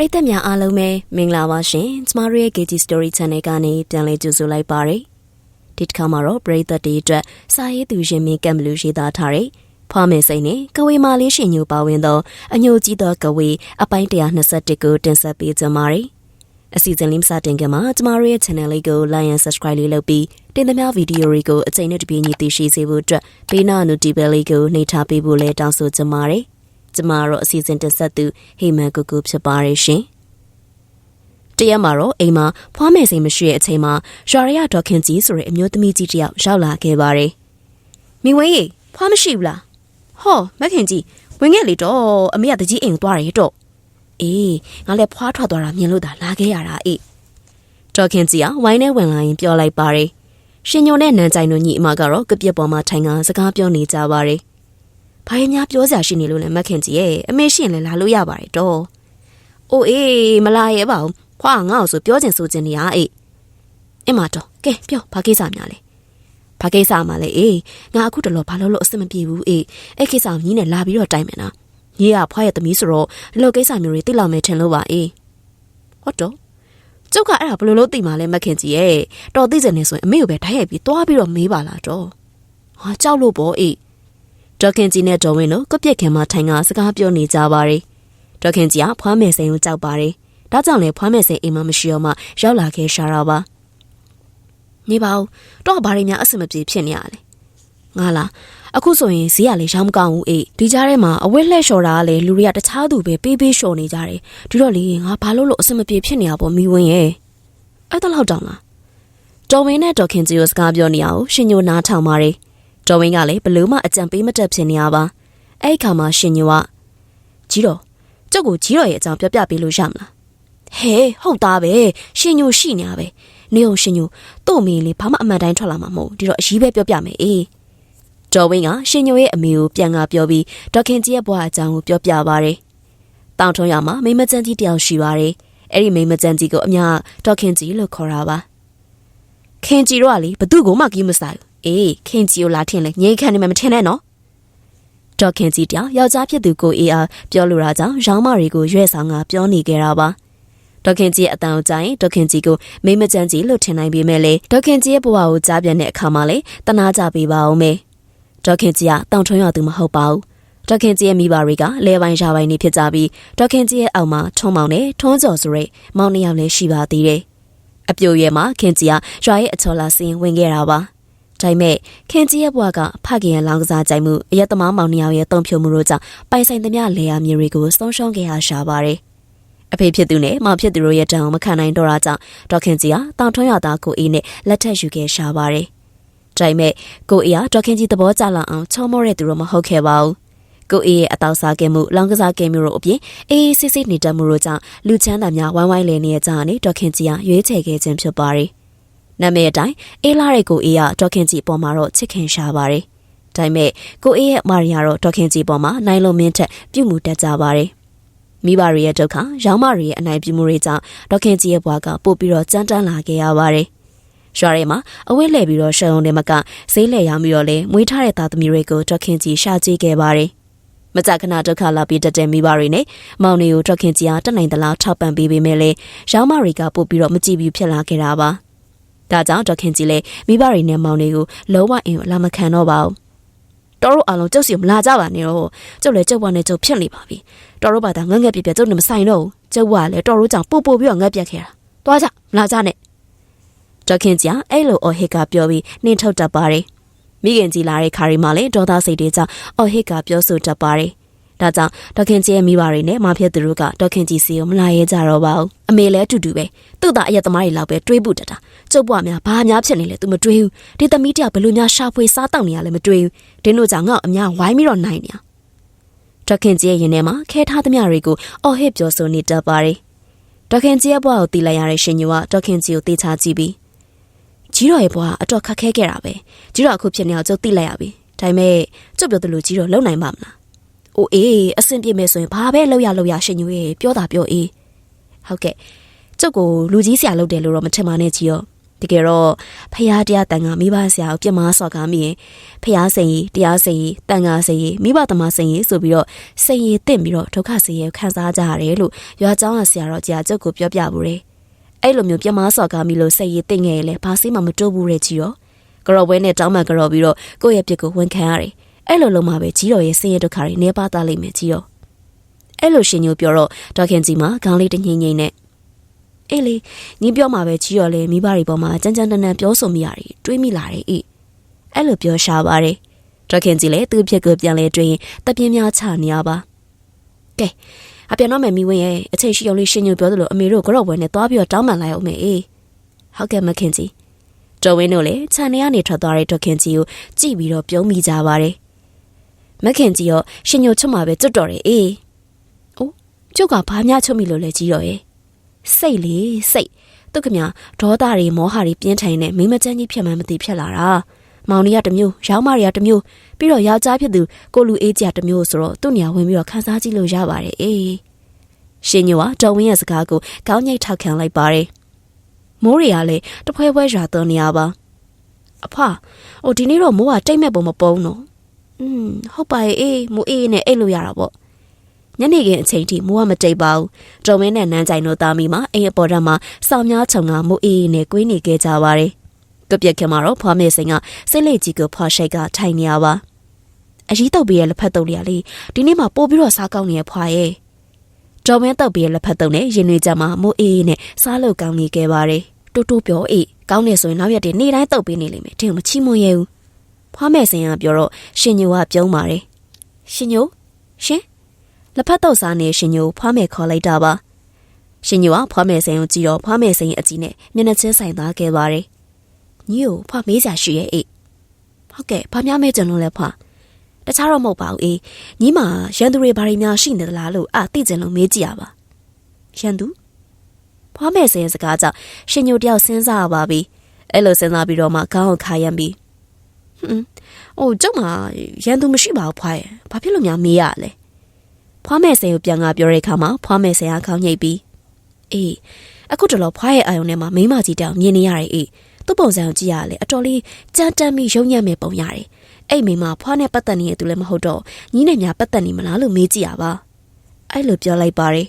ပရိသတ်များအားလုံးပဲမင်္ဂလာပါရှင်ကျမတို့ရဲ့ KG Story Channel ကနေပြန်လည်ကြိုဆိုလိုက်ပါရစေဒီတစ်ခါမှာတော့ပရိသတ်တွေအတွက်စာရေးသူရှင်မင်းကံဘလူးရေးသားထားတဲ့ဖွားမယ်စိန်နဲ့ကဝေမာလေးရှင်ညိုပါဝင်သောအညိုကြီးသောကဝေအပိုင်း121ကိုတင်ဆက်ပေးကြပါရစေအစီအစဉ်လေးမစတင်ခင်မှာကျမတို့ရဲ့ channel လေးကို like and subscribe လေးလုပ်ပြီးတင်သမျှဗီဒီယိုတွေကိုအချိန်နဲ့တပြေးညီသိရှိစေဖို့အတွက်ဘေးနား notification လေးကိုနှိပ်ထားပေးဖို့လည်းတောင်းဆိုချင်ပါတယ် ကျမတို့အစီအစဉ်တင်ဆက်သူဟေမန်ကိုကိုဖြစ်ပါရရှင်။တရက်မှာတော့အိမ်မှာဖွားမယ်စိန်မရှိတဲ့အချိန်မှာရွာရရဒေါခင်ကြီးဆိုတဲ့အမျိုးသမီးကြီးတယောက်ရောက်လာခဲ့ပါတယ်။မိဝင်းရေဖွားမရှိဘူးလား။ဟောမခင်ကြီးဝင်ခဲ့လေတော့အမေကတကြီးအိမ်သွားတယ်တော့။အေးငါလည်းဖွားထွက်သွားတာမြင်လို့သာလာခဲ့ရတာအေး။ဒေါခင်ကြီးကဝိုင်းနဲ့ဝင်လာရင်ပြောလိုက်ပါတယ်။ရှင်ညိုနဲ့နန်းကြိုင်တို့ညီအမကတော့ကပြက်ပေါ်မှာထိုင်ကစကားပြောနေကြပါတယ်။ ဘာရင်များပြောစရာရှိနေလို့လဲမခင်ကြီးရဲ့အမေရှိရင်လည်းလာလို့ရပါတယ်တော့။အိုးအေးမလာရဲပါဘူး။ခွာငါ့ကိုဆိုပြောချင်ဆိုချင်နေရအေး။အမတော့ကဲပြောဘာကိစ္စများလဲ။ဘာကိစ္စမှလဲအေးငါအခုတလောဘာလို့လို့အဆင်မပြေဘူးအေးအဲ့ကိစ္စကိုညီနဲ့လာပြီးတော့တိုင်မယ်နော်။ညီကဖွားရဲ့သမီးဆိုတော့ဒီလိုကိစ္စမျိုးတွေသိလောက်မယ်ထင်လို့ပါအေး။ဟုတ်တော့ကျုပ်ကအဲ့ဒါဘယ်လိုလုပ်သိမှလဲမခင်ကြီးရဲ့တော်သိစင်နေဆိုရင်အမေကိုပဲဓာတ်ရိုက်ပြီးတွားပြီးတော့မေးပါလားတော့။ဟာကြောက်လို့ပေါ့အေး ဒေါခင်ကြီးနဲ့ဒေါ်ဝင်းတို့ကပြက်ခင်မှာထိုင်ကစကားပြောနေကြပါတယ်။ဒေါခင်ကြီးကဖွားမယ်စိန်ကိုကြောက်ပါတယ်။ဒါကြောင့်လည်းဖွားမယ်စိန်အိမ်မှာမရှိတော့မှရောက်လာခဲ့ရှာတာပါ။နေပါဦးတော့ဘာတွေများအဆင်မပြေဖြစ်နေရလဲ။ငါလားအခုဆိုရင်ဈေးကလည်းရောင်းမကောင်းဘူးအေးဒီကြားထဲမှာအဝက်လှဲ့လျှော်တာကလည်းလူတွေကတခြားသူပဲပေးပေးလျှော်နေကြတယ်ဒီတော့လေငါဘာလို့လို့အဆင်မပြေဖြစ်နေရပေါ့မိဝင်းရဲ့အဲ့ဒါလောက်တောင်လားတော်ဝင်းနဲ့ဒေါ်ခင်ကြီးကိုစကားပြောနေအောင်ရှင်ညိုနားထောင်ပါတယ် တော်ဝင်းကလည်းဘလို့မှအကြံပေးမတတ်ဖြစ်နေရပါအဲ့ဒီခါမှာရှင်ညိုကကြီးတော်ကျုပ်ကိုကြီးတော်ရဲ့အကြောင်းပြောပြပေးလို့ရမလားဟဲဟုတ်သားပဲရှင်ညိုရှိနေရပဲနေအောင်ရှင်ညိုတို့မင်းလေးဘာမှအမှန်တိုင်းထွက်လာမှာမဟုတ်ဒီတော့အကြီးပဲပြောပြမယ်အေးတော်ဝင်းကရှင်ညိုရဲ့အမေကိုပြန်ကပြောပြီးဒေါခင်ကြီးရဲ့ဘွားအကြောင်းကိုပြောပြပါတယ်တောင်ထုံးရမှာမိမကျန်းကြီးတယောက်ရှိပါတယ်အဲ့ဒီမိမကျန်းကြီးကိုအများဒေါခင်ကြီးလို့ခေါ်တာပါခင်ကြီးတော့လေဘသူ့ကိုမှကြီးမဆိုင် အေးခင်ကြီးကိုလာထင်လဲငိမ့်ခံနေမှမထင်နဲ့နော်ဒေါခင်ကြီးတယောက်ယောက်ျားဖြစ်သူကိုအေးအားပြောလိုတာကြောင့်ရောင်းမတွေကိုရွဲ့ဆောင်ကပြောနေကြတာပါဒေါခင်ကြီးအတန်ကိုကြားရင်ဒေါခင်ကြီးကိုမိမကျန်းကြီးလို့ထင်နိုင်ပေမဲ့လေဒေါခင်ကြီးရဲ့ဘဝကိုကြားပြန်တဲ့အခါမှာလေတနာကြပေးပါအောင်မေဒေါခင်ကြီးကတောင်ထွန်းရသူမဟုတ်ပါဘူးဒေါခင်ကြီးရဲ့မိဘတွေကလဲပိုင်းရှားပိုင်းနေဖြစ်ကြပြီးဒေါခင်ကြီးရဲ့အောက်မှာထုံးမောင်နဲ့ထုံးကျော်ဆိုရဲမောင်နှစ်ယောက်လည်းရှိပါသေးတယ်အပြိုရဲမှာခင်ကြီးကရွာရဲ့အချော်လာစင်းဝင်ခဲ့တာပါ ဒါပေမဲ့ခင်ကြီးရဲ့ဘဝကဖခင်ရဲ့လောင်းကစားကြိုက်မှုအယက်သမားမောင်နှစ်ယောက်ရဲ့တုံ့ဖြိုမှုတို့ကြောင့်ပိုင်ဆိုင်သမျှလေယာမြေတွေကိုဆုံးရှုံးခဲ့ရရှာပါတယ်အဖေဖြစ်သူနဲ့မောင်ဖြစ်သူတို့ရဲ့တံအောင်မခံနိုင်တော့တာကြောင့်ဒေါခင်ကြီးကတောင်ထွန်းရသားကိုအေးနဲ့လက်ထက်ယူခဲ့ရှာပါတယ်ဒါပေမဲ့ကိုအေးကဒေါခင်ကြီးသဘောကျလာအောင်ချောမောတဲ့သူတော့မဟုတ်ခဲ့ပါဘူးကိုအေးရဲ့အတောက်စားကဲမှုလောင်ကစားကဲမှုတို့အပြင်အေးစစ်စစ်နေတတ်မှုတို့ကြောင့်လူချမ်းသာများဝိုင်းဝိုင်းလည်နေတဲ့ကြားကနေဒေါခင်ကြီးကရွေးချယ်ခဲ့ခြင်းဖြစ်ပါတယ်။ နာမည်အတိုင်းအေးလာတဲ့ကိုအေးကဒေါခင်ကြီးအပေါ်မှာတော့ချစ်ခင်ရှာပါတယ်။ဒါပေမဲ့ကိုအေးရဲ့မာရီယာတော့ဒေါခင်ကြီးပေါ်မှာနိုင်လုံးမင်းထက်ပြုမှုတတ်ကြပါတယ်။မိဘတွေရဲ့ဒုက္ခရောင်းမတွေရဲ့အနိုင်ပြုမှုတွေကြောင့်ဒေါခင်ကြီးရဲ့ဘဝကပို့ပြီးတော့ကြမ်းတမ်းလာခဲ့ရပါတယ်။ရွာထဲမှာအဝတ်လှည့်ပြီးတော့ရှောင်းနေမကဈေးလှည့်ရောင်းပြီးတော့လဲမွေးထားတဲ့သားသမီးတွေကိုဒေါခင်ကြီးရှာကြည့်ခဲ့ပါတယ်။မကြခဏဒုက္ခလာပြီးတတဲ့မိဘတွေနဲ့မောင်တွေကိုထွက်ခင်ကြီးအားတက်နိုင်သလားထောက်ပံ့ပေးပေမဲ့လေရောင်းမတွေကပို့ပြီးတော့မကြည့်ဘူးဖြစ်လာခဲ့တာပါ ဒါကြောင့်ဒေါခင်ကြီးလည်းမိဘတွေနဲ့မောင်တွေကိုလုံးဝအင်ကိုလာမခံတော့ပါဘူးတော်တို့အားလုံးကျုပ်စီကိုမလာကြပါနဲ့တော့ကျုပ်လည်းကျုပ်ဘဝနဲ့ကျုပ်ဖြစ်နေပါပြီတော်တို့ဘာသာငငက်ပြပြကျုပ်နဲ့မဆိုင်တော့ဘူးကျုပ်ကလည်းတော်တို့ကြောင့်ပို့ပို့ပြီးတော့ငက်ပြက်ခဲ့တာတွားကြမလာကြနဲ့ဒေါခင်ကြီးအဲ့လိုအော်ဟစ်ကပြောပြီးနှင်းထုတ်တတ်ပါတယ်မိခင်ကြီးလာတဲ့ခါရီမှာလည်းဒေါသစိတ်တွေကြောင့်အော်ဟစ်ကပြောဆိုတတ်ပါတယ် ဒါကြောင့်ဒေါခင်ကြီးရဲ့မိဘတွေနဲ့မဖြစ်သူတို့ကဒေါခင်ကြီးစီကိုမလာရဲကြတော့ပါဘူးအမေလည်းအတူတူပဲသူ့သားအရက်သမားတွေလောက်ပဲတွေးပုတတ်တာကျုပ်ဘွားများဘာများဖြစ်နေလဲသူမတွေးဘူးဒီသမီးတယောက်ဘယ်လိုများရှာဖွေစားတောက်နေရလဲမတွေးဘူးဒင်းတို့ကြောင့်ငါ့အများဝိုင်းပြီးတော့နိုင်နေဒေါခင်ကြီးရဲ့ရင်ထဲမှာခဲထားသမျှတွေကိုအော်ဟစ်ပြောဆိုနေတတ်ပါတယ်ဒေါခင်ကြီးရဲ့ဘွားကိုတီးလိုက်ရတဲ့ရှင်ညိုကဒေါခင်ကြီးကိုတေးချကြည့်ပြီးကြီးတော်ရဲ့ဘွားအတော်ခက်ခဲခဲ့တာပဲကြီးတော်အခုဖြစ်နေအောင်ကျုပ်သိလိုက်ရပြီဒါပေမဲ့ကျုပ်ပြောသလိုကြီးတော်လုံနိုင်ပါမလား အိုအေးအဆင်ပြေမယ်ဆိုရင်ဘာပဲလောက်ရလောက်ရရှင်ညူရဲ့ပြောတာပြောအေးဟုတ်ကဲ့ကျုပ်ကိုလူကြီးဆရာလုပ်တယ်လို့တော့မထင်ပါနဲ့ကြီးရောတကယ်တော့ဖះတရားတန်ခါမိဘဆရာကိုပြမစော်ကားမိရင်ဖះစိန်ကြီးတရားစိန်ကြီးတန်ခါစိန်ကြီးမိဘသမားစိန်ကြီးဆိုပြီးတော့စိန်ကြီးတင့်ပြီးတော့ဒုက္ခစိန်ကြီးကိုခံစားကြရတယ်လို့ရွာကျောင်းကဆရာတော်ကြီးကကျုပ်ကိုပြောပြဘူးတယ်အဲ့လိုမျိုးပြမစော်ကားမိလို့စိန်ကြီးတင့်ငယ်လေဘာစိမမတိုးဘူးတဲ့ကြီးရောကြော်ဝဲနဲ့တောင်းမှကြော်ပြီးတော့ကိုယ့်ရဲ့ပြစ်ကိုဝန်ခံရတယ် အဲ့လိုလုံးမှပဲကြီးတော်ရဲ့ဆင်းရဲဒုက္ခတွေနေပါသားလိမ့်မယ်ကြီးရောအဲ့လိုရှင်ညိုပြောတော့ဒေါခင်ကြီးမှာခေါင်းလေးတငိမ့်ငိမ့်နဲ့အေးလေညီပြောမှာပဲကြီးရော်လေမိဘတွေပေါ်မှာကြမ်းကြမ်းတမ်းတမ်းပြောဆိုမိရတယ်တွေးမိလာတယ်အေးအဲ့လိုပြောရှာပါတယ်ဒေါခင်ကြီးလည်းသူ့ဖြစ်ကိုပြန်လဲတွေးရင်တပြင်းများချနေရပါကဲအပြန်တော့မယ်မိဝင်းရဲ့အချိန်ရှိရုံလေးရှင်ညိုပြောသလိုအမေတို့ကြော့ပွဲနဲ့သွားပြီးတော့တောင်းပန်လိုက်အောင်မေအေးဟုတ်ကဲ့မခင်ကြီးတော်ဝင်းတို့လည်းခြံထဲကနေထွက်သွားတဲ့ဒေါခင်ကြီးကိုကြည့်ပြီးတော့ပြုံးမိကြပါတယ် မခင်ကြီးရောရှင်ညိုချွတ်မှာပဲကျွတ်တော်တယ်အေးအိုးကျုပ်ကဘာများချွတ်မိလို့လဲကြီးတော့ရဲ့စိတ်လေစိတ်သူကမြဒေါသတွေမောဟတွေပြင်းထန်နေမိမချမ်းကြီးဖြစ်မှန်းမသိဖြစ်လာတာမောင်ကြီးကတစ်မျိုးရောင်းမတွေကတစ်မျိုးပြီးတော့ယောက်ျားဖြစ်သူကိုလူအေးကြီးကတစ်မျိုးဆိုတော့သူ့နေရာဝင်ပြီးတော့ခန်းစားကြည့်လို့ရပါတယ်အေးရှင်ညိုကတော်ဝင်းရဲ့စကားကိုကောင်းညိတ်ထောက်ခံလိုက်ပါတယ်မိုးရီကလည်းတဖွဲဖွဲရွာသွန်းနေရပါအဖအိုဒီနေ့တော့မိုးကတိတ်မဲ့ပုံမပုံတော့ อืมဟုတ်ပါရဲ့အေးမိုးအေးနဲ့အိတ်လို့ရတာပေါ့ညနေခင်းအချိန်ထိမိုးကမတိတ်ပါဘူးတော်မင်းနဲ့နန်းကြိုင်တို့သားမိမှာအိမ်အပေါ်ထက်မှာစောင်းများခြုံကမိုးအေးနဲ့ကွေးနေခဲ့ကြပါတယ်ကပြက်ခင်မှာတော့ဖွားမေစိန်ကစိတ်လေးကြီးကိုဖွားရှိတ်ကထိုင်နေရပါအကြီးတုပ်ပြီးရဲ့လက်ဖက်တုပ်လေးကလေဒီနေ့မှပို့ပြီးတော့စားကောင်းနေရဖွားရဲ့တော်မင်းတုပ်ပြီးရဲ့လက်ဖက်တုပ်နဲ့ရင်တွေကြမှာမိုးအေးနဲ့စားလို့ကောင်းနေခဲ့ပါတယ်တူတူပြောအေးကောင်းနေဆိုရင်နောက်ရက်တည်းနေ့တိုင်းတုပ်ပေးနေလိမ့်မယ်တင်မချီမွန်ရဲဘူး ဖွားမေစိန်ကပြောတော့ရှင်ညိုကပြုံးပါတယ်ရှင်ညိုရှင်လက်ဖက်တုပ်စားနေရှင်ညိုဖွားမေခေါ်လိုက်တာပါရှင်ညိုကဖွားမေစိန်ကိုကြည့်တော့ဖွားမေစိန်အကြည့်နဲ့မျက်နှာချင်းဆိုင်သွားခဲ့ပါတယ်ညီကိုဖွားမေးကြရှိရဲ့အေးဟုတ်ကဲ့ဘာများမဲကြလို့လဲဖွားတခြားတော့မဟုတ်ပါဘူးအေးညီမရန်သူတွေဘာတွေများရှိနေသလားလို့အာသိကြလို့မေးကြည့်ရပါရန်သူဖွားမေစိန်စကားကြောင့်ရှင်ညိုတယောက်စဉ်းစားရပါပြီအဲ့လိုစဉ်းစားပြီးတော့မှခေါင်းကိုခါရမ်းပြီး ဟွန်းအိုကျုပ်မှာရန်သူမရှိပါဘူးဖွားရဲ့ဘာဖြစ်လို့များမေးရလဲဖွားမေစိန်ကိုပြန်ကပြောတဲ့အခါမှာဖွားမေစိန်ကခေါင်းညိတ်ပြီးအေးအခုတလောဖွားရဲ့အာယုံထဲမှာမိမကြီးတောင်မြင်နေရတယ်အေးသူ့ပုံစံကိုကြည့်ရလေအတော်လေးကြမ်းတမ်းပြီးရုံညံ့မဲ့ပုံရတယ်အဲ့မိမဖွားနဲ့ပတ်သက်နေတဲ့သူလည်းမဟုတ်တော့ညီနဲ့ညာပတ်သက်နေမလားလို့မေးကြည့်ရပါအဲ့လိုပြောလိုက်ပါတယ်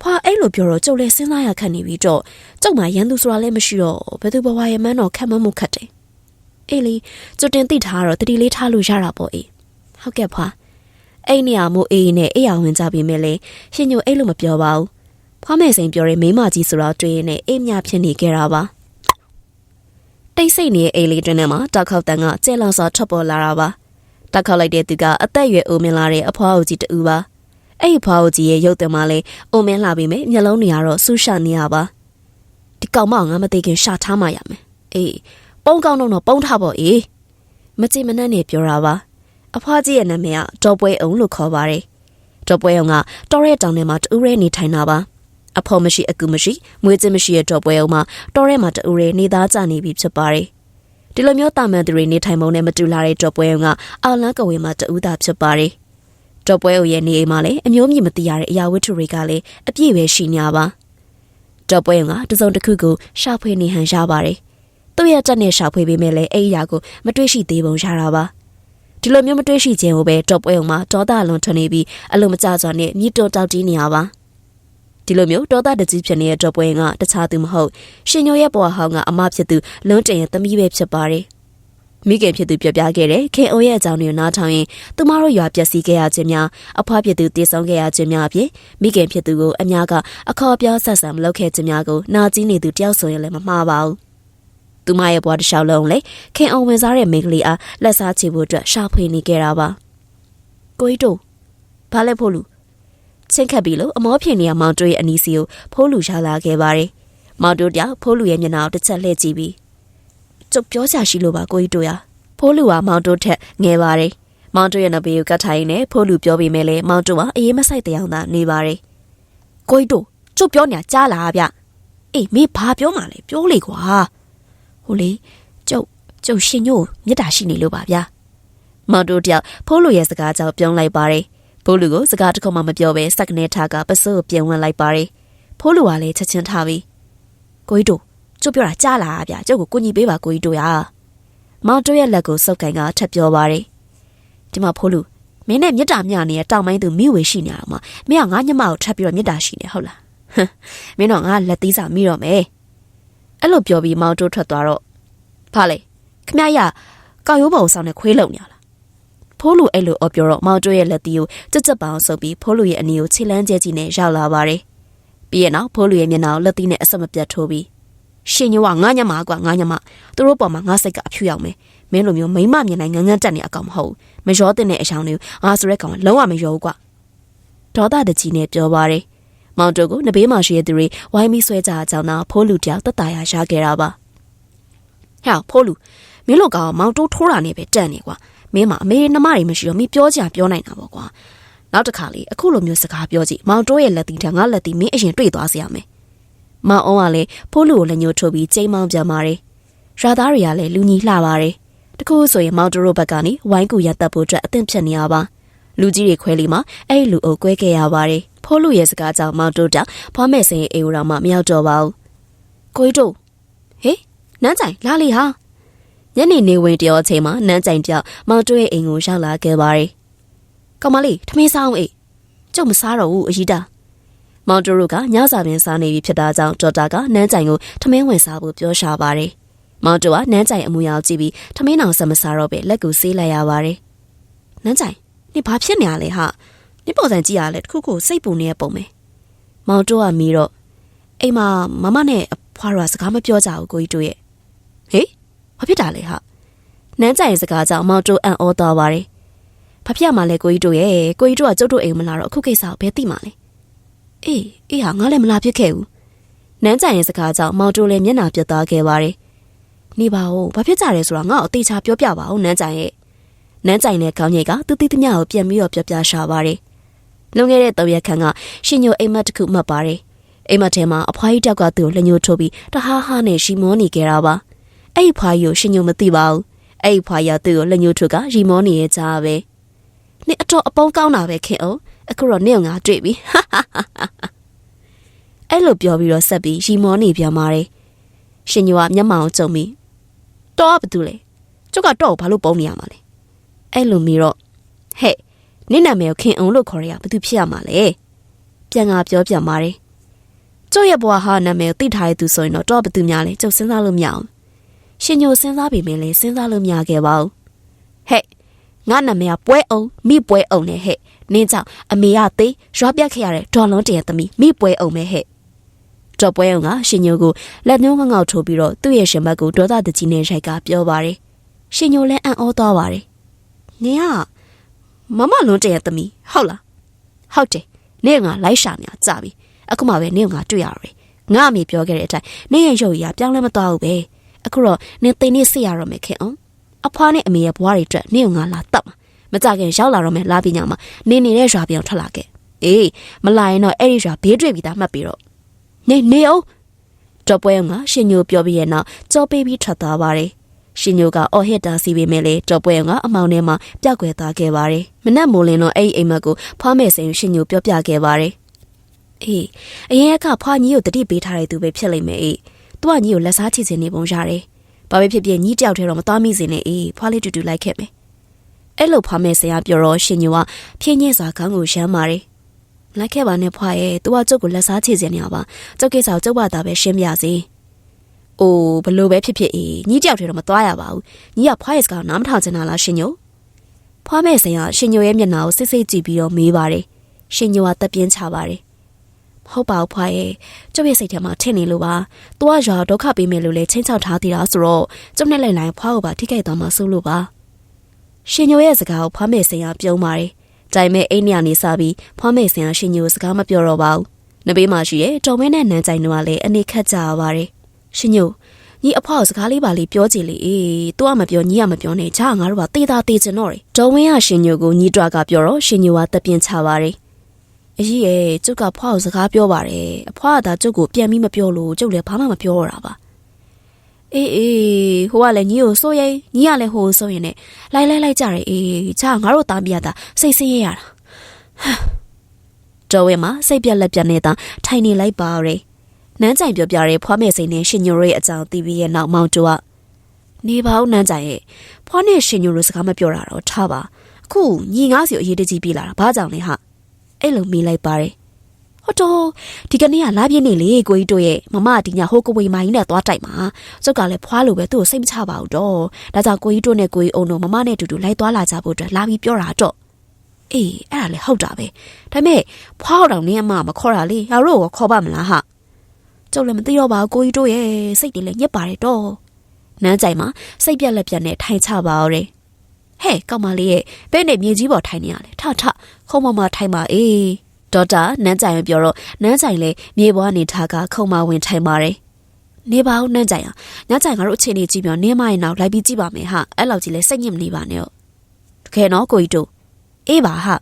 ဖွာအဲ့လိုပြောတော့ကျုပ်လည်းစဉ်းစားရခက်နေပြီတော့ကျုပ်မှရန်သူဆိုတာလည်းမရှိတော့ဘယ်သူဘဝရဲ့မန်းတော့ခက်မမှုခက်တယ် အေးလီကျုပ်တင်သိထားတော့တတိလေးထားလို့ရတာပေါ့အေးဟုတ်ကဲ့ဖွာအဲ့နေရာမို့အေးနဲ့အေးရဝင်ကြပြီမဲ့လေရှင်ညိုအဲ့လိုမပြောပါဘူးဖွားမဲ့စိန်ပြောတဲ့မိမကြီးဆိုတော့တွေ့ရင်လည်းအေးမြဖြစ်နေကြတာပါတိတ်ဆိတ်နေတဲ့အိမ်လေးတွင်ထဲမှာတောက်ခေါက်တန်ကကျဲလောင်စွာထွက်ပေါ်လာတာပါတောက်ခေါက်လိုက်တဲ့သူကအသက်အရွယ်အိုမင်းလာတဲ့အဖွားအိုကြီးတူပါအဲ့ဒီဖွားအိုကြီးရဲ့ရုပ်သွင်းမှလည်းအိုမင်းလာပြီးမြမျက်လုံးတွေကတော့ဆူရှာနေရပါဒီကောင်မငါမသိခင်ရှာထားမှရမယ်အေး ပုံကောင်းတော့ပုံထားပေါ့အေးမကြည်မနှက်နဲ့ပြောတာပါအဖွားကြီးရဲ့နာမည်ကဒေါ်ပွဲအောင်လို့ခေါ်ပါတယ်ဒေါ်ပွဲအောင်ကတော်ရဲတောင်ထဲမှာတူရဲနေထိုင်တာပါအဖော်မရှိအကူမရှိမွေးချင်းမရှိတဲ့တော့ပွဲအောင်မှာတော်ရဲမှာတူရဲနေသားကြနေပြီဖြစ်ပါတယ်ဒီလိုမျိုးတာမန်သူတွေနေထိုင်ပုံနဲ့မတူလာတဲ့တော့ပွဲအောင်ကအာလန်ကဝေမှာတူသားဖြစ်ပါတယ်တော့ပွဲအောင်ရဲ့နေအိမ်မှာလည်းအမျိုးမြင့်မသိရတဲ့အရာဝတ္ထုတွေကလည်းအပြည့်ပဲရှိနေပါတော့ပွဲအောင်ကတစုံတစ်ခုကိုရှာဖွေနေဟန်ရပါတယ် သူ့ရဲ့တက်နဲ့ရှာဖွေပေးမယ်လေအဲ့ဒီအရာကိုမတွေ့ရှိသေးပုံရတာပါဒီလိုမျိုးမတွေ့ရှိခြင်းကိုပဲတော့ပွဲအောင်မှာဒေါသလွန်ထွန်နေပြီးအလုံးမကြစွာနဲ့မြစ်တော်တောက်တီးနေရပါဒီလိုမျိုးတောသားတကြီးဖြစ်နေတဲ့တော့ပွဲကတခြားသူမဟုတ်ရှင်ညိုရဲ့ဘဝဟောင်းကအမဖြစ်သူလွန်းတင်ရဲ့သမီးပဲဖြစ်ပါတယ်မိခင်ဖြစ်သူပြပြခဲ့တဲ့ခင်အိုရဲ့အကြောင်းတွေကိုနားထောင်ရင်သူမတို့ရွာပျက်စီးခဲ့ရခြင်းများအဖွားဖြစ်သူတည်ဆုံးခဲ့ရခြင်းများအပြင်မိခင်ဖြစ်သူကိုအများကအခေါ်ပြောဆက်ဆံမလုပ်ခဲ့ခြင်းများကိုနာကျင်နေသူတယောက်ဆိုရင်လည်းမမှားပါဘူး သူမရဲ့ဘဝတစ်လျှောက်လုံးလေခင်အောင်ဝင်စားတဲ့မိန်းကလေးအားလက်စားချေဖို့အတွက်ရှာဖွေနေခဲ့တာပါကိုကြီးတို့ဘာလဲဖို့လူချင်းခတ်ပြီးလို့အမောဖြစ်နေရမောင်တို့ရဲ့အနီးစီကိုဖိုးလူရှာလာခဲ့ပါတယ်။မောင်တို့တယောက်ဖိုးလူရဲ့မျက်နှာကိုတစ်ချက်လှည့်ကြည့်ပြီးကျုပ်ပြောချရှိလို့ပါကိုကြီးတို့ရဖိုးလူကမောင်တို့ထက်ငယ်ပါတယ်။မောင်တို့ရဲ့နဘေးကိုကတ်ထိုင်နေဖိုးလူပြောပြီးမယ်လေမောင်တို့ကအေးမဆိုင်တဲ့အောင်သာနေပါတယ်။ကိုကြီးတို့ကျုပ်ပြောနေတာကြားလားဗျ။အေးမေးဘာပြောမှလဲပြောလေကွာ။ ဟိုလေကျုပ်ကျုပ်ရှင်ညို့မြတ်တာရှိနေလို့ပါဗျာ။မောင်တို့တယောက်ဖိုးလူရဲ့စကားကြောင့်ပြောင်းလိုက်ပါတယ်။ဖိုးလူကိုစကားတခုမှမပြောဘဲစက်ကနေထားကပစိုးပြန်ဝင်လိုက်ပါတယ်ဖိုးလူကလည်းချက်ချင်းထားပြီးကိုကြီးတို့ကျုပ်ပြောတာကြားလာဗျကျုပ်ကိုကိုကြီးပေးပါကိုကြီးတို့ရမောင်တို့ရဲ့လက်ကိုစုပ်ကန်ကထပ်ပြောပါတယ်ဒီမှာဖိုးလူမင်းနဲ့မြတ်တာမြနေတဲ့တောင်ပိုင်းသူမိဝေရှိနေရမှာမင်းကငါညမကိုထပ်ပြီးတော့မြတ်တာရှိနေဟုတ်လားဟမ်မင်းတော့ငါလက်သီးစာမိတော့မယ် အဲ့လိုပြောပြီးမောင်တို့ထွက်သွားတော့ဖားလေခမရကောက်ရိုးပေါ်ဆောင်နဲ့ခွေးလုံနေလားဖိုးလူအဲ့လိုအော်ပြောတော့မောင်တို့ရဲ့လက်သီးကိုကြက်ကြက်ပအောင်ဆုပ်ပြီးဖိုးလူရဲ့အနီကိုခြေလန်းကျဲကြီးနဲ့ရောက်လာပါတယ်ပြီးရနောက်ဖိုးလူရဲ့မျက်နှာကိုလက်သီးနဲ့အဆက်မပြတ်ထိုးပြီးရှင်ညိုကငါညမကွာငါညမသူတို့ပေါ်မှာငါစိတ်ကအဖြူရောက်မယ်မင်းလိုမျိုးမိမမြင်နိုင်ငန်းငန်းတက်နေအကောင်မဟုတ်မရောတဲ့အယောင်တွေကိုငါဆိုတဲ့ကောင်ကလုံးဝမရောဘူးကွာဒေါသတကြီးနဲ့ပြောပါတယ် မောင်တို့ကိုနဘေးမှာရှိတဲ့သူတွေဝိုင်းပြီးဆွဲကြအကြောင်းသာဖိုးလူတယောက်တက်တာရရခဲ့တာပါဟဲ့ဖိုးလူမင်းလိုကောင်မောင်တိုးထိုးတာနေပဲတက်နေကွာမင်းမအမေနှမတွေမရှိတော့မင်းပြောချင်ပြောနိုင်တာပေါ့ကွာနောက်တစ်ခါလေအခုလိုမျိုးစကားပြောကြည့်မောင်တိုးရဲ့လက်တီထက်ငါလက်တီမင်းအရင်တွေ့သွားစေရမယ်မောင်အောင်ကလည်းဖိုးလူကိုလက်ညှိုးထိုးပြီးချိန်မောင်းပြန်ပါတယ်ရာသားတွေကလည်းလူကြီးလှပါတယ်တခုဆိုရင်မောင်တိုးတို့ဘက်ကနေဝိုင်းကူရတက်ဖို့အတွက်အသင့်ဖြစ်နေရပါ လူကြီးတွေခွဲလီမှာအဲ့ဒီလူအုပ်ကွဲခဲ့ရပါတယ်ဖိုးလူရဲ့စကားကြောင့်မောင်တိုးတောင်ဖွားမဲ့စင်ရဲ့အေဝရာမှမရောက်တော့ပါဘူးကိုကြီးတို့ဟေးနန်းကြိုင်လာလေဟာညနေနေဝင်တရောအချိန်မှာနန်းကြိုင်တယောက်မောင်တိုးရဲ့အိမ်ကိုရောက်လာခဲ့ပါတယ်ကောင်မလေးထမင်းစားအောင်အေးကျုပ်မစားတော့ဘူးအကြီးတာမောင်တိုးတို့ကညစာပင်စားနေပြီဖြစ်တာကြောင့်ဒေါက်တာကနန်းကြိုင်ကိုထမင်းဝင်စားဖို့ပြောရှာပါတယ်မောင်တိုးကနန်းကြိုင်အမူအရာကြည့်ပြီးထမင်းအောင်ဆက်မစားတော့ပဲလက်ကိုဆေးလိုက်ရပါတယ်နန်းကြိုင် နေဘာဖြစ်နေရလဲဟာနေပေါ်စံကြည့်ရလဲတခုခုစိတ်ပူနေတဲ့ပုံပဲမောင်တိုးကမီးတော့အိမ်မှာမမနဲ့အဖွားတော်ကစကားမပြောကြဘူးကိုကြီးတို့ရဲ့ဟေးဘာဖြစ်တာလဲဟာနန်းကြိုင်စကားကြောင့်မောင်တိုးအံ့ဩသွားပါတယ်ဘာဖြစ်မှလဲကိုကြီးတို့ရဲ့ကိုကြီးတို့ကကျုပ်တို့အိမ်မလာတော့အခုကိစ္စကိုဘယ်သိမှလဲအေးအေးဟာငါလည်းမလာဖြစ်ခဲ့ဘူးနန်းကြိုင်ရဲ့စကားကြောင့်မောင်တိုးလည်းမျက်နှာပြတ်သွားခဲ့ပါတယ်နေပါဦးဘာဖြစ်ကြတယ်ဆိုတာငါ့ကိုအသေးချာပြောပြပါဦးနန်းကြိုင်ရဲ့ နန်းကြိုင်နဲ့ခေါင်းကြီးကသူတိတိမြကိုပြန်ပြီးတော့ပြောပြရှာပါတယ်လွန်ခဲ့တဲ့၃ရက်ခန့်ကရှင်ညိုအိမ်မက်တစ်ခုမှတ်ပါတယ်အိမ်မက်ထဲမှာအဖွားကြီးတောက်ကသူ့ကိုလက်ညှိုးထိုးပြီးတဟားဟားနဲ့ရှီမောနေကြတာပါအဲ့ဒီဖွားကြီးကိုရှင်ညိုမသိပါဘူးအဲ့ဒီဖွားကြီးကသူ့ကိုလက်ညှိုးထိုးကရီမောနေရဲ့ကြားပဲနင်အတော်အပေါင်းကောင်းတာပဲခင်အောင်အခုတော့နင့်ငါတွေ့ပြီအဲ့လိုပြောပြီးတော့ဆက်ပြီးရီမောနေပြန်ပါတယ်ရှင်ညိုကမျက်မှောင်ကြုံပြီးတော့ဘာတူလဲကျုပ်ကတော့ဘာလို့ပုံနေရမှာလဲ အဲ့လိုမီတော့ဟဲ့နင့်နာမည်ကိုခင်အောင်လို့ခေါ်ရရဘာသူဖြစ်ရမှာလဲပြန်ကပြောပြန်ပါတယ်ကျုပ်ရဲ့ဘဝဟာနာမည်ကိုသိထားတဲ့သူဆိုရင်တော့တော့ဘာသူများလဲကျုပ်စဉ်းစားလို့မရအောင်ရှင်ညိုစဉ်းစားပေမဲ့လည်းစဉ်းစားလို့မရခဲ့ပါဘူးဟဲ့ငါနာမည်ကပွဲအောင်မိပွဲအောင်နဲ့ဟဲ့နင်းကြောင့်အမေရသေးရွာပြတ်ခဲ့ရတဲ့ဒေါ်လုံးတရသမီးမိပွဲအောင်မဲဟဲ့တော့ပွဲအောင်ကရှင်ညိုကိုလက်နှုံးငငေါက်ထိုးပြီးတော့သူ့ရဲ့ရှင်ဘက်ကိုဒေါသတကြီးနဲ့ရိုက်ကပြောပါတယ်ရှင်ညိုလည်းအံ့ဩသွားပါတယ် နင်ကမမလွန်းတရသမီးဟုတ်လားဟုတ်တယ်နင့်ကငါလိုက်ရှာနေတာကြပြီအခုမှပဲနင့်ကငါတွေ့ရရတယ်ငါအမေပြောခဲ့တဲ့အတိုင်းနင့်ရဲ့ရုပ်ရည်ကပြောင်းလဲမသွားဘူးပဲအခုတော့နင်သိနေစိရတော့မယ်ခင်အောင်အဖွားနဲ့အမေရဲ့ဘွားတွေအတွက်နင့်ကငါလာတတ်မှာမကြခင်ရောက်လာတော့မယ်လာပညာမှာနင်းနေတဲ့ရွာပြောင်ထွက်လာခဲ့အေးမလာရင်တော့အဲ့ဒီရွာဘေးတွေ့ပြီးသားမှတ်ပြီးတော့နေနေအောင်တော့ပွဲအောင်ကရှင်ညိုပြောပြီးရဲ့နောက်ကြောပေးပြီးထွက်သွားပါတယ် ရှင်ညိုကအော်ဟစ်တာစီပေမဲ့လေတော့ပွဲအောင်ကအမောင်ထဲမှာပြက်ွယ်သွားခဲ့ပါတယ်မနက်မိုးလင်းတော့အဲ့ဒီအိမ်မက်ကိုဖွားမဲ့စိန်ရှင်ညိုပြောပြခဲ့ပါတယ်အေးအရင်ကဖွားကြီးကိုတတိပေးထားတဲ့သူပဲဖြစ်လိမ့်မယ်အေးသူကကြီးကိုလက်စားချစ်ခြင်းနေပုံရတယ်ဘာပဲဖြစ်ဖြစ်ညီးတယောက်တည်းတော့မသွားမိစေနဲ့အေးဖွားလေးတူတူလိုက်ခဲ့မယ်အဲ့လိုဖွားမဲ့ဆရာပြောတော့ရှင်ညိုကဖြင်းညင်းစွာခေါင်းကိုရှမ်းမာတယ်လိုက်ခဲ့ပါနဲ့ဖွားရဲ့သူကကျုပ်ကိုလက်စားချေခြင်းနေပါကျုပ်ကိစ္စကိုကျုပ်ဘာသာပဲရှင်းပြစေ။ အိုးဘလို့ပဲဖြစ်ဖြစ်အေးညီတယောက်တည်းတော့မသွားရပါဘူး။ညီကဖွားရဲ့စကားနားမထောင်ချင်တာလားရှင်ညို။ဖွားမဲ့ဆရာရှင်ညိုရဲ့မျက်နှာကိုစစ်စစ်ကြည့်ပြီးတော့မေးပါတယ်။ရှင်ညိုကတက်ပြင်းချပါတယ်။ဟုတ်ပါဘူးဖွားရဲ့ကျုပ်ရဲ့စိတ်ထဲမှာထင်နေလို့ပါ။သူကရွာဒုက္ခပေးမယ်လို့လဲချင်းချောက်ထားသေးတာဆိုတော့ကျုပ်နဲ့လိုက်လိုက်ဖွားကိုပါထိခိုက်သွားမှစိုးလို့ပါ။ရှင်ညိုရဲ့စကားကိုဖွားမဲ့ဆရာပြုံးပါတယ်။တိုင်မဲ့အိမ်နေရာနေစားပြီးဖွားမဲ့ဆရာရှင်ညိုစကားမပြောတော့ပါဘူး။နဘေးမှာရှိတဲ့တော်မဲနဲ့နန်းကြိုင်တို့ကလည်းအနေခက်ကြရပါတယ်။ ရှင်ညိုညီအဖွားကိုစကားလေးပါလေးပြောကြည့်လေအေး။ तू ကမပြောညီကမပြောနဲ့။ဂျာငါတို့ကတေးသားတေးချင်တော့တယ်။တော်ဝင်းကရှင်ညိုကိုညီတွားကပြောတော့ရှင်ညိုကတပြင်းချပါတယ်။အကြီးရဲ့ကျုပ်ကဖွားကိုစကားပြောပါတယ်။အဖွားကဒါကျုပ်ကိုပြန်ပြီးမပြောလို့ကျုပ်လည်းဘာမှမပြောတော့တာပါ။အေးအေးဟိုကလည်းညီကိုစိုးရိမ်ညီကလည်းဟိုစိုးရင်နဲ့လိုက်လိုက်လိုက်ကြတယ်အေး။ဂျာငါတို့တားပြရတာစိတ်ဆင်းရဲရတာ။တော်ဝဲမှာစိတ်ပြက်လက်ပြက်နေတာထိုင်နေလိုက်ပါရယ် နန်းကြိုင်ပြောပြတဲ့ဖွားမဲ့စိန်နဲ့ရှင်ညိုရဲ့အကြောင်းသိပြီးရဲ့နောက်မောင်တူကနေပါဦးနန်းကြိုင်ရဲ့ဖွားနဲ့ရှင်ညိုတို့စကားမပြောတာတော့ထားပါအခုညီငါးစီအရေးတကြီးပြေးလာတာဘာကြောင့်လဲဟာအဲ့လိုမေးလိုက်ပါတယ်ဟိုတော့ဒီကနေ့ကလာပြင်းနေလေကိုကြီးတို့ရဲ့မမဒီညဟိုကဝေမိုင်းနဲ့သွားတိုက်မှာကျုပ်ကလည်းဖွားလို့ပဲသူ့ကိုစိတ်မချပါဘူးတော့ဒါကြောင့်ကိုကြီးတို့နဲ့ကိုကြီးအုံတို့မမနဲ့အတူတူလိုက်သွားလာကြဖို့အတွက်လာပြီးပြောတာတော့အေးအဲ့ဒါလည်းဟုတ်တာပဲဒါပေမဲ့ဖွားတော်နင်းအမမခေါ်တာလေငါတို့ကိုခေါ်ပါမလားဟာ ကျုပ်လည်းမသိတော့ပါဘူးကိုကြီးတို့ရဲ့စိတ်တွေလည်းညစ်ပါတယ်တော့နန်းကြိုင်မှာစိတ်ပြက်လက်ပြက်နဲ့ထိုင်ချပါအောင်တယ်ဟဲ့ကောင်မလေးရဲ့ဘဲနဲ့မြေကြီးပေါ်ထိုင်နေရလေထထခုံမမထိုင်ပါအေးဒေါက်တာနန်းကြိုင်ပြောတော့နန်းကြိုင်လည်းမြေပေါ်ကနေထားကခုံမဝင်ထိုင်ပါတယ်နေပါဦးနန်းကြိုင်อ่ะညကြိုင်ကတော့အခြေအနေကြည့်ပြီးနင်းမရင်နောက်လိုက်ပြီးကြည့်ပါမယ်ဟာအဲ့လောက်ကြီးလဲစိတ်ညစ်မနေပါနဲ့တကယ်နော်ကိုကြီးတို့အေးပါဟာ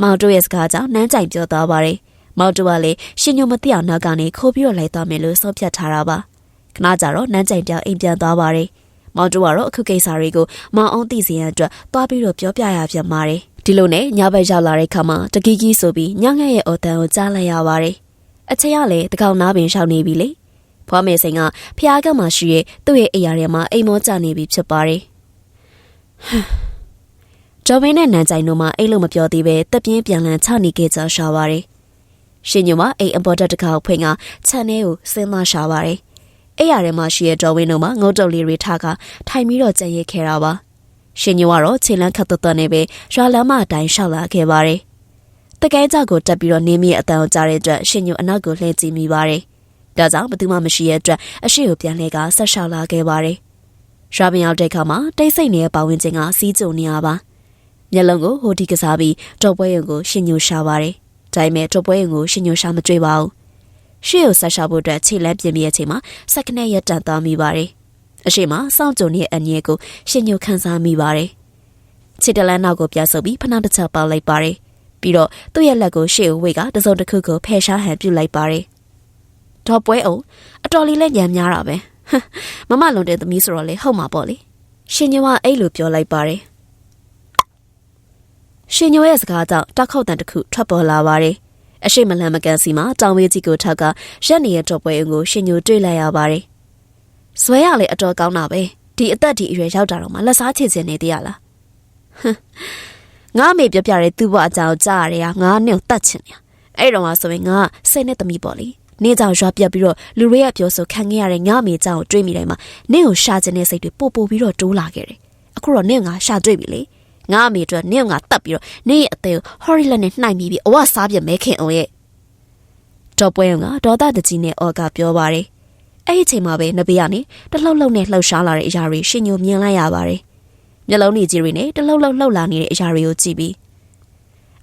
မောင်တို့ရဲ့စကားကြောင့်နန်းကြိုင်ပြောသွားပါတယ် မောင်တို့ကလည်းရှင်ညိုမသိအောင်နောက်ကနေခိုးပြီးတော့လိုက်သွားမယ်လို့ဆုံးဖြတ်ထားတာပါခဏကြာတော့နန်းကြိုင်ပြောင်းအိမ်ပြန်သွားပါတယ်မောင်တို့ကတော့အခုကိစ္စတွေကိုမောင်အောင်သိစီရန်အတွက်သွားပြီးတော့ပြောပြရပြန်ပါတယ်ဒီလိုနဲ့ညဘက်ရောက်လာတဲ့ခါမှာတကီးကြီးဆိုပြီးညငယ်ရဲ့အော်တန်ကိုကြားလိုက်ရပါတယ်အချိန်ကလည်းတကောင်နားပင်ရှောက်နေပြီလေဖွားမေစိန်ကဖျားကမှရှိရဲ့သူ့ရဲ့အိယာထဲမှာအိမ်မောကျနေပြီဖြစ်ပါတယ်ဂျော်မင်းနဲ့နန်းကြိုင်တို့မှအိတ်လို့မပြောသေးပဲတက်ပြင်းပြန်လန်ချနေခဲ့ကြရှာပါတယ် ရှင်ညမအိမ်အပေါ်တက်တကောက်ဖွင့်ကခြံထဲကိုဆင်းမရှာပါတယ်အဲ့ရထဲမှာရှိတဲ့တော်ဝင်းတို့မှာငုတ်တုပ်လေးတွေထားကထိုင်ပြီးတော့ကြံ့ရစ်ခဲ့တာပါရှင်ညိုကတော့ခြေလန်းခတ်သွတ်သွတ်နဲ့ပဲရွာလမ်းမအတိုင်းရှောက်လာခဲ့ပါတယ်တကယ်ကြောက်ကိုတက်ပြီးတော့နင်းမိအတန်ကိုကြားတဲ့အတွက်ရှင်ညိုအနောက်ကိုလှည့်ကြည့်မိပါတယ်ဒါကြောင့်ဘသူမှမရှိတဲ့အတွက်အရှိကိုပြန်လဲကဆက်ရှောက်လာခဲ့ပါတယ်ရွာပင်ရောက်တဲ့အခါမှာတိတ်ဆိတ်နေတဲ့ပဝင်းချင်းကစီးကြုံနေရပါမျက်လုံးကိုဟိုဒီကစားပြီးတော်ပွဲရုံကိုရှင်ညိုရှာပါတယ် ဒါပေမဲ့တော်ပွဲရုံကိုရှင်ညိုရှာမတွေ့ပါဘူးရှေ့ကိုဆက်ရှာဖို့အတွက်ခြေလန်းပြင်ပြီးတဲ့အချိန်မှာစက္ကနဲ့ရက်တန်သွားမိပါတယ်။အရှိမစောင့်ကြုံရဲ့အငြင်းကိုရှင်ညိုခန်းစားမိပါတယ်။ခြေတလန်းနောက်ကိုပြဆုပ်ပြီးဖနှောက်တစ်ချက်ပေါက်လိုက်ပါတယ်။ပြီးတော့သူ့ရဲ့လက်ကိုရှေ့ကိုဝေကတစုံတစ်ခုကိုဖယ်ရှားဟန်ပြုတ်လိုက်ပါတယ်။တော့ပွဲအောင်အတော်လေးလက်ညံများတာပဲ။မမလွန်တဲ့သမီးဆိုတော့လေဟုတ်မှာပေါ့လေ။ရှင်ညိုကအဲ့လိုပြောလိုက်ပါတယ်။ ရှင်ညိုရဲ့စကားကြောင့်တောက်ခေါက်တန်တစ်ခုထွက်ပေါ်လာပါတယ်။အရှိမလန်မကန်စီမှာတောင်ဝေးကြီးကိုထောက်ကရက်နေတဲ့တော့ပွဲကိုရှင်ညိုတွေ့လိုက်ရပါတယ်။ဇွဲရလေအတော်ကောင်းတာပဲ။ဒီအသက်ဒီအရွယ်ရောက်တာတော့မှလက်စားချေချင်နေသေးရလား။ဟမ်ငါအမေပြပြတဲ့သူ့ဘအကြောင်းကြားရတဲ့ကငါနဲ့တတ်ချင်နေ။အဲ့တော့မှဆိုရင်ငါစိတ်နဲ့သမီးပေါ့လေ။နေကြောင်ရွာပြက်ပြီးတော့လူတွေရပြောဆိုခံခဲ့ရတဲ့ငါအမေကြောင်ကိုတွေးမိတိုင်းမှာနင့်ကိုရှာချင်တဲ့စိတ်တွေပို့ပို့ပြီးတော့တိုးလာခဲ့တယ်။အခုတော့နင့်ငါရှာတွေ့ပြီလေ။ ငါအမေအတွက်နင့်ငါတတ်ပြီးတော့နင့်ရဲ့အသေးကိုဟော်ရီလက်နဲ့နှိုက်မိပြီးအဝစားပြမဲခင်အောင်ရဲ့တော့ပွဲကဒေါသတကြီးနဲ့အော်ကပြောပါတယ်အဲ့ဒီအချိန်မှာပဲနဘေးကနေတလှုပ်လှုပ်နဲ့လှုပ်ရှားလာတဲ့အရာတွေရှင်ညိုမြင်လိုက်ရပါတယ်မျက်လုံးတွေကြီးတွေနဲ့တလှုပ်လှုပ်လှုပ်လာနေတဲ့အရာတွေကိုကြည့်ပြီး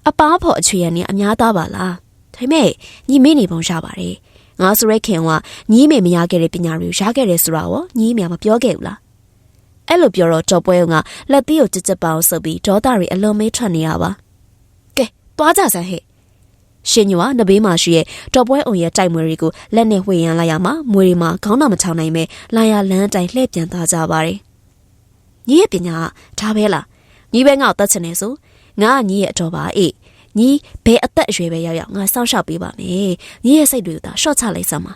အပားဖို့အချွေရနဲ့အများသားပါလားဒါပေမဲ့ညီမင်းနေပုံရပါတယ်ငါဆိုရဲခင်ကညီးမေမရခဲ့တဲ့ပညာတွေကိုရခဲ့တယ်ဆိုတာရောညီးမေမပြောခဲ့ဘူးလား အဲ့လိုပြောတော့တော်ပွဲကလက်သီးကိုကြစ်ကြစ်ပအောင်ဆုပ်ပြီးဒေါသတွေအလုံးမေးထွက်နေရပါကဲသွားကြစမ်းဟဲ့ရှင်ညွာနဘေးမှာရှိရဲ့တော်ပွဲအုံရဲ့တိုက်မွေတွေကိုလက်နဲ့ဝှေ့ရန်လိုက်ရမှာမွေတွေမှာခေါင်းတော်မချောင်းနိုင်ပဲလာရလန်းတိုင်လှည့်ပြန်သွားကြပါတယ်ညီရဲ့ပညာကဒါပဲလားညီပဲငါ့ကိုတတ်ချင်နေဆိုငါကညီရဲ့အတော်ပါအေးညီဘယ်အသက်အရွယ်ပဲရောက်ရောက်ငါစောင့်ရှောက်ပေးပါမယ်ညီရဲ့စိတ်တွေကိုသာရှော့ချလိုက်စမ်းပါ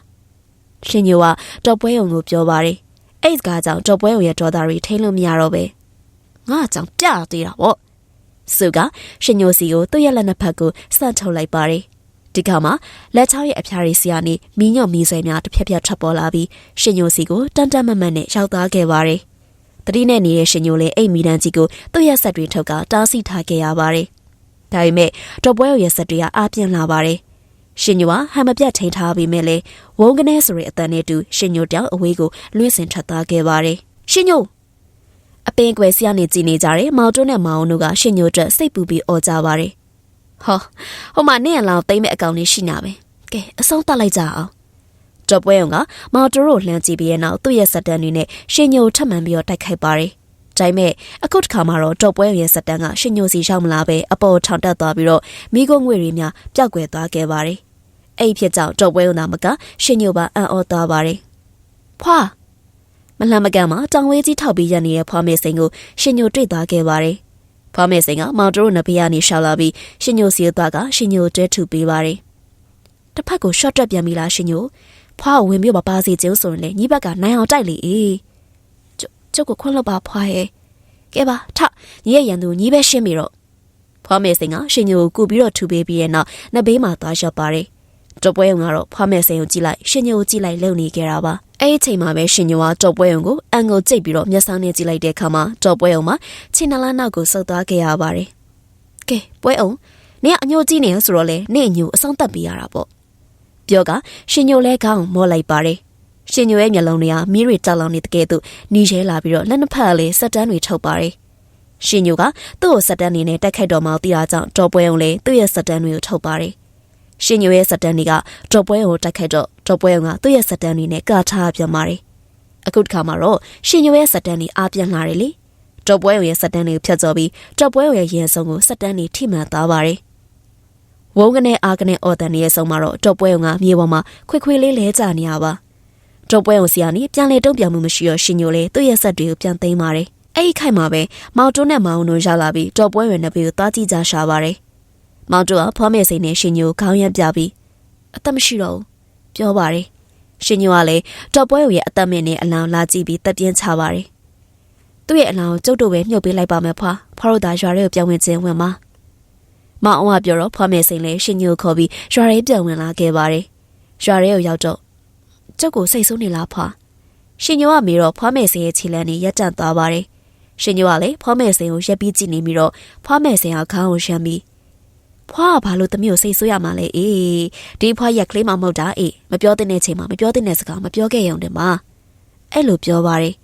ရှင်ညိုကတော်ပွဲုံကိုပြောပါတယ် အဲ့စကားကြောင့်တော်ပွဲကိုရဲ့ဒေါ်သားတွေထိန်းလို့မရတော့ပဲငါကြောင့်ပြသေးတာပေါ့စုကရှင်ညိုစီကိုသူ့ရဲ့လက်နှစ်ဖက်ကိုစန့်ထုတ်လိုက်ပါတယ်ဒီကမှာလက်ချောင်းရဲ့အဖျားရည်စီကနေမီးညွတ်မီးဆွဲများတစ်ဖြက်ဖြက်ထွက်ပေါ်လာပြီးရှင်ညိုစီကိုတန်တန်မတ်မတ်နဲ့ရောက်သွားခဲ့ပါတယ်တတိနဲ့နေတဲ့ရှင်ညိုလေးအိတ်မီတန်းကြီးကိုသူ့ရဲ့ဆက်တွေထုတ်ကတားဆီးထားခဲ့ရပါတယ်ဒါပေမဲ့တော်ပွဲရဲ့ဆက်တွေကအားပြင်းလာပါတယ် ရှင်ညိုဟာဟမ်မပြတ်ထိန်ထားပြီးမဲ့လေဝုန်းကနေဆိုတဲ့အတန်နဲ့တူရှင်ညိုတောင်အဝေးကိုလွှင့်စင်ထွက်သွားခဲ့ပါတယ်ရှင်ညိုအပင်ကွယ်စီကနေကြည်နေကြတယ်မောင်တွန်းနဲ့မောင်တို့ကရှင်ညိုအတွက်စိတ်ပူပြီးអော်ကြပါတယ်ဟောဟိုမှာနင့်အလောင်းသိမ့်မဲ့အကောင်လေးရှိနာပဲကဲအဆုံးတတ်လိုက်ကြအောင်တော့ပွဲအောင်ကမောင်တိုးလှမ်းကြည့်ပြီးရဲ့နောက်သူ့ရဲ့စက်တန်းတွေနဲ့ရှင်ညိုထပ်မံပြီးတော့တိုက်ခိုက်ပါတယ်ဒါပေမဲ့အခုတစ်ခါမှာတော့တော့ပွဲရဲ့စက်တန်းကရှင်ညိုစီရောက်မလာပဲအပေါ်ထောင်တက်သွားပြီးတော့မိကုန်းငွေတွေများပျောက်ကွယ်သွားခဲ့ပါတယ် အဲ့ဖြစ်ကြောင့်တော့ပွဲုံနာမကရှင်ညိုပါအံ့ဩသွားပါတယ်ဖွာမလှမ်းမကန်မှာတောင်ဝဲကြီးထောက်ပြီးရနေတဲ့ဖွာမေစိန်ကိုရှင်ညိုတွေ့သွားခဲ့ပါတယ်ဖွာမေစိန်ကမောင်တိုးနဘေးကနေရှောက်လာပြီးရှင်ညိုစီသွားကရှင်ညိုတဲထူပေးပါတယ်တစ်ဖက်ကိုရှော့တက်ပြန်ပြီလားရှင်ညိုဖွားကိုဝင်ပြီးပါပါစီကျုံဆိုရင်လေညီဘက်ကနိုင်အောင်တိုက်လေအေးကျုပ်ကျုပ်ကိုခွန့်လို့ပါဖွားရဲ့ကဲပါထညီရဲ့ရန်သူညီပဲရှင်းပြီတော့ဖွားမေစိန်ကရှင်ညိုကိုကူပြီးတော့ထူပေးပြီးရဲ့နောက်နှစ်ဘေးမှာသွားရှော့ပါတယ် တော့ပွဲုံကတော့ဖွားမေစိန်ကိုကြည့်လိုက်ရှင်ညိုကိုကြည့်လိုက်လုံနေကြတာပါအဲ့ဒီချိန်မှာပဲရှင်ညိုကတော့ပွဲုံကိုအန်ကိုကြိတ်ပြီးတော့မျက်စောင်းနဲ့ကြည့်လိုက်တဲ့အခါမှာတော့ပွဲုံမှာခြေနှလားနောက်ကိုဆုပ်သွားခဲ့ရပါတယ်ကဲပွဲုံနင်ကအညိုကြီးနေဆိုတော့လေနင့်အညိုအဆောင်တက်ပေးရတာပေါ့ပြောကရှင်ညိုလဲကောင်းမောလိုက်ပါတယ်ရှင်ညိုရဲ့မျက်လုံးတွေကမီးတွေတောက်လောင်နေတဲ့ကဲ့သို့နီးရဲလာပြီးတော့လက်နှစ်ဖက်လေးစက်တန်းတွေထုတ်ပါတယ်ရှင်ညိုကသူ့ကိုစက်တန်းနေနဲ့တက်ခိုက်တော်မှတီးတာကြောင့်တော်ပွဲုံလေးသူ့ရဲ့စက်တန်းတွေကိုထုတ်ပါတယ် ရှင်ညိုရဲ့စက်တန်းတွေကတော်ပွဲုံကိုတက်ခိုက်တော့တော်ပွဲုံကသူ့ရဲ့စက်တန်းတွေနဲ့ကထားပြန်ပါတယ်အခုတစ်ခါမှာတော့ရှင်ညိုရဲ့စက်တန်းတွေအားပြန်လာတယ်လေတော်ပွဲုံရဲ့စက်တန်းတွေကိုဖြတ်ကျော်ပြီးတော်ပွဲုံရဲ့ရင်စုံကိုစက်တန်းတွေထိမှန်သွားပါတယ်ဝုန်းကနေအားကနေအော်တန်ရဲ့ဆုံးမှာတော့တော်ပွဲုံကမြေပေါ်မှာခွေခွေလေးလဲကျနေရပါတော်ပွဲုံစီယာနီပြန်လေတုံ့ပြန်မှုမရှိတော့ရှင်ညိုလေသူ့ရဲ့ဆက်တွေကိုပြန်သိမ်းပါတယ်အဲ့ဒီခိုက်မှာပဲမောင်တွန်းနဲ့မောင်တို့ရောက်လာပြီးတော်ပွဲဝင်နှစ်ပေကိုသွားကြည့်ကြရှာပါတယ် မောင်တို့ကဖွားမဲ့စိန်နဲ့ရှင်ညိုခေါင်းရမ်းပြပြီးအသက်မရှိတော့ဘူးပြောပါတယ်ရှင်ညိုကလည်းတော်ပွဲရဲ့အသက်မင်းနဲ့အလောင်းလာကြည့်ပြီးတက်ပြင်းချပါတယ်သူ့ရဲ့အလောင်းကိုကျုပ်တို့ပဲမြုပ်ပေးလိုက်ပါမယ်ဖွာဖွားတို့သာရွာတွေကိုပြောင်းဝင်ခြင်းဝင်ပါမောင်အောင်ကပြောတော့ဖွားမဲ့စိန်လည်းရှင်ညိုခေါ်ပြီးရွာတွေပြောင်းဝင်လာခဲ့ပါတယ်ရွာတွေကိုရောက်တော့ကျုပ်ကိုစိတ်ဆိုးနေလားဖွာရှင်ညိုကမေတော့ဖွားမဲ့စိန်ရဲ့ခြေလမ်းနဲ့ရက်တန့်သွားပါတယ်ရှင်ညိုကလည်းဖွားမဲ့စိန်ကိုရက်ပြီးကြည့်နေပြီးတော့ဖွားမဲ့စိန်ကခေါင်းကိုရှမ်းပြီး ဖွားကဘာလို့တမျိုးစိတ်ဆိုးရမှာလဲအေးဒီဖွားရက်ကလေးမမဟုတ်တာအေးမပြောတဲ့ချိန်မှာမပြောတဲ့စကားမပြောခဲ့ရုံတည်းမှာအဲ့လိုပြောပါတယ်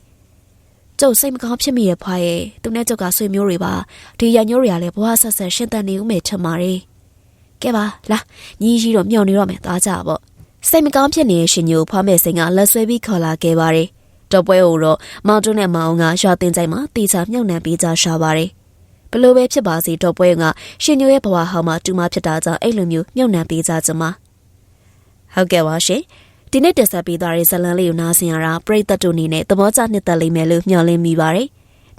ကျုပ်စိတ်မကောင်းဖြစ်မိရဲ့ဖွားရဲ့သူနဲ့ကျုပ်ကဆွေမျိုးတွေပါဒီရညိုးတွေကလည်းဘဝဆက်ဆက်ရှင်းတန်နေဦးမယ်ထင်ပါတယ်ကဲပါလာညီကြီးတော့မျောနေတော့မယ်သားကြပေါ့စိတ်မကောင်းဖြစ်နေတဲ့ရှင်ညိုဖွားမဲ့စိန်ကလက်ဆွဲပြီးခေါ်လာခဲ့ပါတယ်တော့ပွဲကိုတော့မောင်တွန်းနဲ့မောင်ကရွာတင်ကြိုင်မှာတေချာမြုပ်နှံပေးကြရှာပါတယ် ဘလို့ပဲဖြစ်ပါစေတော့ပွဲကရှင်ညိုရဲ့ဘဝဟောင်းမှာတူမဖြစ်တာကြောင့်အဲ့လိုမျိုးမြုပ်နှံပေးကြကြမှာဟုတ်ကဲ့ပါရှင်ဒီနေ့တက်ဆက်ပေးသွားတဲ့ဇလန်လေးကိုနားဆင်ရတာပရိသတ်တို့အနေနဲ့သဘောကျနှစ်သက်လိမ့်မယ်လို့မျှော်လင့်မိပါတယ်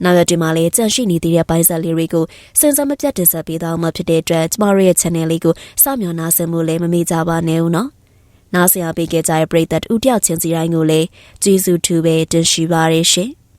နောက်ရဒီမှာလည်းကြန့်ရှိနေသေးတဲ့ပိုင်းဆက်လေးတွေကိုစင်စမပြတ်တင်ဆက်ပေးသွားမှာဖြစ်တဲ့အတွက်ကျမတို့ရဲ့ channel လေးကိုစောင့်မျှော်နားဆင်မှုလည်းမမေ့ကြပါနဲ့ဦးနော်နားဆင်ရပေးကြတဲ့ပရိသတ်ဦးတယောက်ချင်းစီတိုင်းကိုလည်းကျေးဇူးထူးပဲတင်ရှိပါရရှင်။